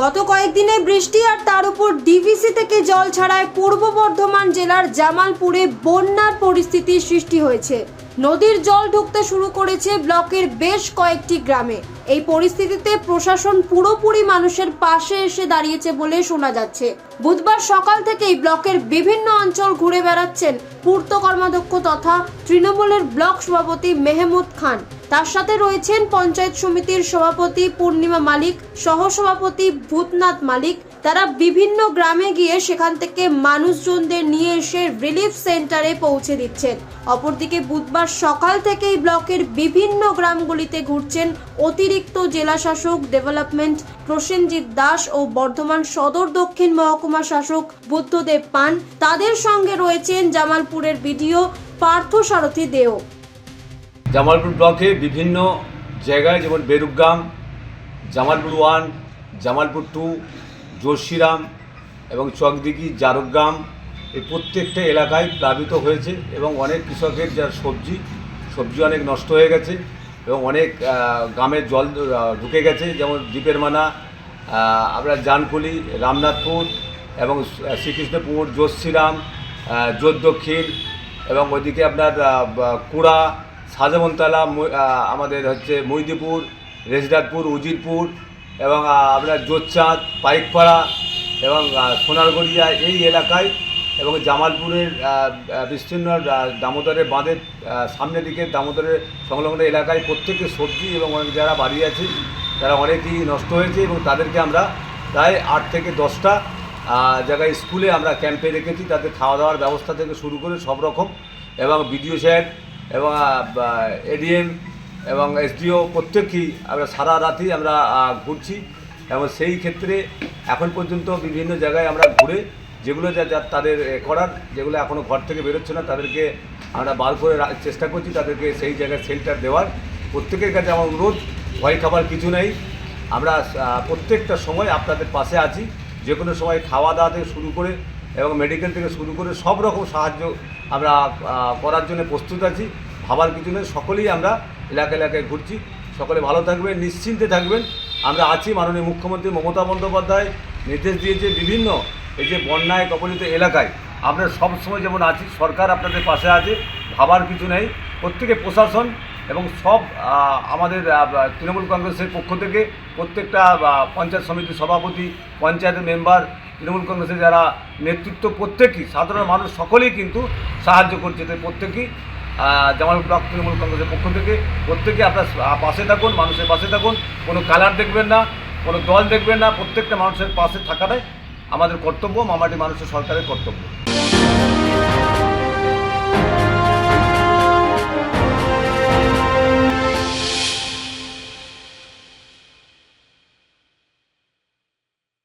গত কয়েকদিনে বৃষ্টি আর তার উপর ডিভিসি থেকে জল ছাড়ায় পূর্ব বর্ধমান জেলার জামালপুরে বন্যার পরিস্থিতি সৃষ্টি হয়েছে। নদীর জল ঢুকতে শুরু করেছে ব্লকের বেশ কয়েকটি গ্রামে। এই পরিস্থিতিতে প্রশাসন পুরোপুরি মানুষের পাশে এসে দাঁড়িয়েছে বলে শোনা যাচ্ছে। বুধবার সকাল থেকেই ব্লকের বিভিন্ন অঞ্চল ঘুরে বেড়াচ্ছেন পূর্ত কর্মাধ্যক্ষ তথা তৃণমূলের ব্লক সভাপতি মেহমুদ খান। তার সাথে রয়েছেন পঞ্চায়েত সমিতির সভাপতি পূর্ণিমা মালিক, সহসভাপতি ভূতনাথ মালিক তারা বিভিন্ন গ্রামে গিয়ে সেখান থেকে মানুষজনদের নিয়ে এসে রিলিফ সেন্টারে পৌঁছে দিচ্ছেন। অপরদিকে বুধবার সকাল থেকেই ব্লকের বিভিন্ন গ্রামগুলিতে ঘুরছেন অতিরিক্ত জেলা শাসক ডেভেলপমেন্ট প্রসেনজিৎ দাস ও বর্ধমান সদর দক্ষিণ মহকুমা শাসক বুদ্ধদেব পান। তাদের সঙ্গে রয়েছেন জামালপুরের বিডিও পার্থ সারথী দেও। জামালপুর ব্লকে বিভিন্ন জায়গায় যেমন বেরুগ্রাম, জামালপুর ওয়ান, জামালপুর টু জোশিরাম এবং চকদিঘি জারগ্রাম এই প্রত্যেকটা এলাকায় প্লাবিত হয়েছে এবং অনেক কৃষকের যার সবজি সবজি অনেক নষ্ট হয়ে গেছে এবং অনেক গ্রামের জল ঢুকে গেছে যেমন দ্বীপের মানা আমরা জানকুলি রামনাথপুর এবং শ্রীকৃষ্ণপুর জোশিরাম জোর দক্ষিণ এবং ওইদিকে আপনার কুড়া আহ, আমাদের হচ্ছে মৈদিপুর রেজদাতপুর উজিরপুর এবং আপনার জোচ্চাঁদ পাইকপাড়া এবং সোনারগড়িয়া এই এলাকায় এবং জামালপুরের বিস্তীর্ণ দামোদরের বাঁধের সামনের দিকে দামোদরের সংলগ্ন এলাকায় প্রত্যেকের সবজি এবং অনেক যারা বাড়ি আছে, তারা অনেকই নষ্ট হয়েছে এবং তাদেরকে আমরা প্রায় আট থেকে দশটা জায়গায় স্কুলে আমরা ক্যাম্পে রেখেছি। তাদের খাওয়া দাওয়ার ব্যবস্থা থেকে শুরু করে সব রকম এবং বিডিও স্যার এবং এডিএম এবং এসডিও প্রত্যেকেই আমরা সারা রাতই আমরা ঘুরছি। এবং সেই ক্ষেত্রে এখন পর্যন্ত বিভিন্ন জায়গায় আমরা ঘুরে, যেগুলো যা যা তাদের করার, যেগুলো এখনও ঘর থেকে বেরোচ্ছে না, তাদেরকে আমরা বার করে চেষ্টা করছি তাদেরকে সেই জায়গায় শেল্টার দেওয়ার। প্রত্যেকের কাছে আমার অনুরোধ, ভয় খাবার কিছু নেই। আমরা প্রত্যেকটা সময় আপনাদের পাশে আছি। যে কোনো সময় খাওয়া দাওয়া থেকে শুরু করে এবং মেডিকেল থেকে শুরু করে সব রকম সাহায্য আমরা করার জন্য প্রস্তুত আছি। ভাবার কিছু নেই, সকলেই আমরা এলাকা এলাকায় ঘুরছি। সকলে ভালো থাকবেন, নিশ্চিন্তে থাকবেন। আমরা আছি মাননীয় মুখ্যমন্ত্রী মমতা বন্দ্যোপাধ্যায়। নির্দেশ দিয়েছে বিভিন্ন এই যে বন্যায় কবলিত এলাকায়। আমরা সবসময় যেমন আছি, সরকার আপনাদের পাশে আছে, ভাবার কিছু নেই। প্রত্যেকে প্রশাসন এবং সব আমাদের তৃণমূল কংগ্রেসের পক্ষ থেকে প্রত্যেকটা পঞ্চায়েত সমিতির সভাপতি, পঞ্চায়েতের মেম্বার, তৃণমূল কংগ্রেসের যারা নেতৃত্ব প্রত্যেকেই, সাধারণ মানুষ সকলেই কিন্তু সাহায্য করছে। তাই প্রত্যেকেই জামাল ব্লক তৃণমূল কংগ্রেসের পক্ষ থেকে প্রত্যেকে আপনার পাশে থাকুন, মানুষের পাশে থাকুন, কোনো কালার দেখবেন না, কোনো দল দেখবেন না, প্রত্যেকটা মানুষের পাশে থাকাটাই আমাদের কর্তব্য, মামাটি মানুষের সরকারের কর্তব্য।